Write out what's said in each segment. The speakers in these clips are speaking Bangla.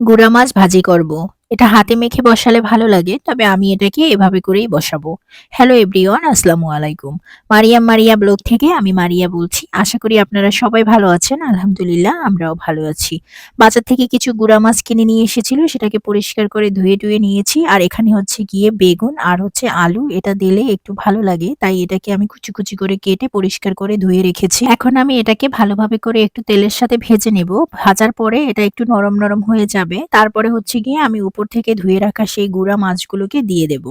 গুড়া মাছ ভাজি করব। এটা হাতে মেখে বসালে ভালো লাগে, তবে আমি এটাকে এভাবে করেই বসাবো। হ্যালো এভরিওয়ান আসসালামু আলাইকুম। মারিয়াম মারিয়া ব্লগ থেকে আমি মারিয়া বলছি। আশা করি আপনারা সবাই ভালো আছেন, আলহামদুলিল্লাহ আমরাও ভালো আছি। বাজার থেকে কিছু গুড়া মাছ কিনে নিয়ে এসেছিল, সেটাকে পরিষ্কার করে ধুয়ে টুয়ে নিয়েছি। আর এখানে হচ্ছে গিয়ে বেগুন আর হচ্ছে আলু, এটা দিলে একটু ভালো লাগে, তাই এটাকে আমি কুচি কুচি করে কেটে পরিষ্কার করে ধুয়ে রেখেছি। এখন আমি এটাকে ভালোভাবে করে একটু তেলের সাথে ভেজে নেব। ভাজার পরে এটা একটু নরম নরম হয়ে যাবে। তারপরে হচ্ছে গিয়ে আমি উপর থেকে ধুয়ে রাখা সেই গুঁড়া মাছগুলোকে দিয়ে দেব।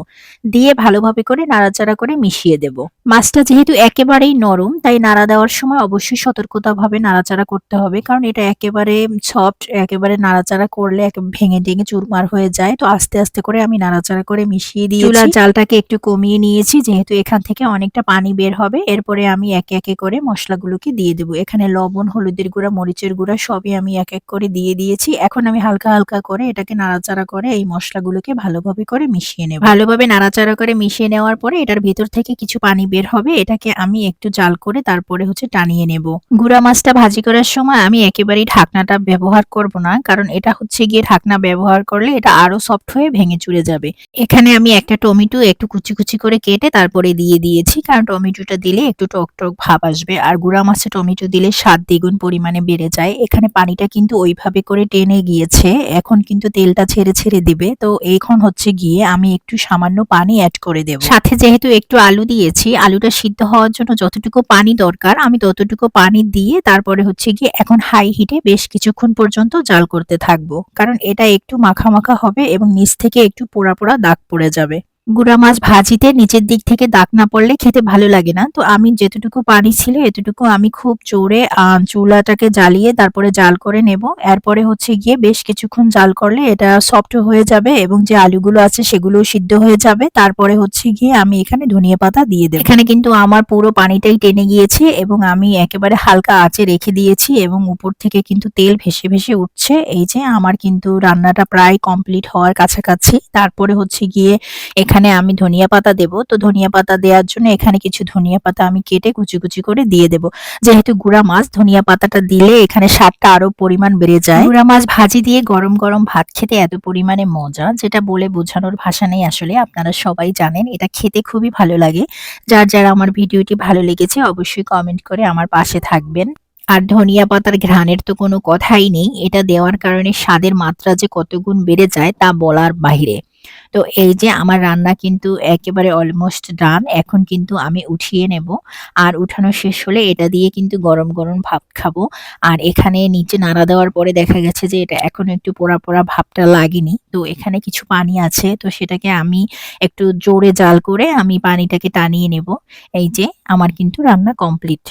দিয়ে ভালোভাবে করে নাড়াচাড়া করে মিশিয়ে দেব। মাছটা যেহেতু একেবারেই নরম, তাই নাড়া দেওয়ার সময় অবশ্যই সতর্কতাভাবে নাড়াচাড়া করতে হবে, কারণ এটা একেবারে সফট একেবারে নাড়াচাড়া করলে ভেঙে টেঙে চুরমার হয়ে যায়। তো আস্তে আস্তে করে আমি নাড়াচাড়া করে মিশিয়ে দিয়ে চুলার জালটাকে একটু কমিয়ে নিয়েছি, যেহেতু এখান থেকে অনেকটা পানি বের হবে। এরপরে আমি একে একে করে মশলাগুলোকে দিয়ে দেবো। এখানে লবণ, হলুদের গুঁড়া, মরিচের গুঁড়া সবই আমি এক এক করে দিয়ে দিয়েছি। এখন আমি হালকা হালকা করে এটাকে নাড়াচাড়া করে এই মশলাগুলোকে ভালোভাবে করে মিশিয়ে নেব। ভালোভাবে নাড়াচাড়া করে মিশিয়ে নেওয়ার পরে এটার ভেতর থেকে কিছু পানি বের হবে, এটাকে আমি একটু জাল করে তারপরে হচ্ছে টানিয়ে নেব। গুঁড়া মাছটা ভাজি করার সময় আমি একেবারেই ঢাকনাটা ব্যবহার করব না, কারণ এটা হচ্ছে গিয়ে ঢাকনা ব্যবহার করলে এটা আরও সফট হয়ে ভেঙে চুরে যাবে। এখানে আমি একটা টমেটো একটু কুচি কুচি করে কেটে তারপরে দিয়ে দিয়েছি, কারণ টমেটোটা দিলে একটু টক টক ভাব আসবে, আর গুঁড়া মাছে টমেটো দিলে স্বাদ দ্বিগুণ পরিমাণে বেড়ে যায়। এখানে পানিটা কিন্তু ওইভাবে করে টেনে গিয়েছে, এখন কিন্তু তেলটা ছেড়ে ছেড়ে দিবে, তো এখন হচ্ছে গিয়ে আমি একটু সামান্য পানি অ্যাড করে দেব। সাথে যেহেতু একটু আলু দিয়েছি, আলুটা সিদ্ধ হওয়ার জন্য যতটুকু পানি দরকার, আমি ততটুকু পানি দিয়ে তারপরে হচ্ছে গিয়ে এখন হাই হিটে বেশ কিছুক্ষণ পর্যন্ত জাল করতে থাকব। কারণ এটা একটু মাখা মাখা হবে এবং নিচ থেকে একটু পোড়া পোড়া দাগ পড়ে যাবে। গুঁড়া মাছ ভাজিতে নিচের দিক থেকে দাগ না পড়লে খেতে ভালো লাগে না। তো আমি যেতটুকু পানি ছিল এতটুকু আমি খুব জোরে চুলাটাকে জ্বালিয়ে তারপরে জাল করে নেব। এরপরে হচ্ছে গিয়ে বেশ কিছুক্ষণ জাল করলে এটা সফট হয়ে যাবে এবং যে আলুগুলো আছে সেগুলো সিদ্ধ হয়ে যাবে। তারপরে হচ্ছে গিয়ে আমি এখানে ধনিয়া পাতা দিয়ে দেবো। এখানে কিন্তু আমার পুরো পানিটাই টেনে গিয়েছে এবং আমি একেবারে হালকা আঁচে রেখে দিয়েছি এবং উপর থেকে কিন্তু তেল ভেসে ভেসে উঠছে। এই যে আমার কিন্তু রান্নাটা প্রায় কমপ্লিট হওয়ার কাছাকাছি। তারপরে হচ্ছে গিয়ে এখানে এখানে আমি ধনিয়া পাতা দেব। তো ধনিয়া পাতা দেওয়ার জন্য এখানে কিছু ধনিয়া পাতা আমি কেটে কুচি কুচি করে দিয়ে দেব। যেহেতু গুঁড়া মাছ, ধনিয়া পাতাটা দিলে এখানে স্বাদটা আরও পরিমাণ বেড়ে যায়। গুঁড়া মাছ ভাজি দিয়ে গরম গরম ভাত খেতে এত পরিমাণে মজা, যেটা বলে বোঝানোর ভাষা নেই আসলে, আপনারা সবাই জানেন, এটা খেতে খুবই ভালো লাগে। যার যারা আমার ভিডিওটি ভালো লেগেছে, অবশ্যই কমেন্ট করে আমার পাশে থাকবেন। আর ধনিয়া পাতার ঘ্রাণের তো কোনো কথাই নেই, এটা দেওয়ার কারণে স্বাদের মাত্রা যে কত গুণ বেড়ে যায় তা বলার বাহিরে তো এই যে আমার রান্না কিন্তু একেবারে অলমোস্ট ডান এখন কিন্তু আমি উঠিয়ে নেব। আর উঠানো শেষ হলে এটা দিয়ে কিন্তু গরম গরম ভাত খাব। আর এখানে নিচে নাড়া দেওয়ার পরে দেখা গেছে যে এটা এখন একটু পোড়া পোড়া ভাবটা লাগেনি। তো এখানে কিছু পানি আছে, তো সেটাকে আমি একটু জোরে জাল করে আমি পানিটাকে টানিয়ে নেব। এই যে আমার কিন্তু রান্না কমপ্লিট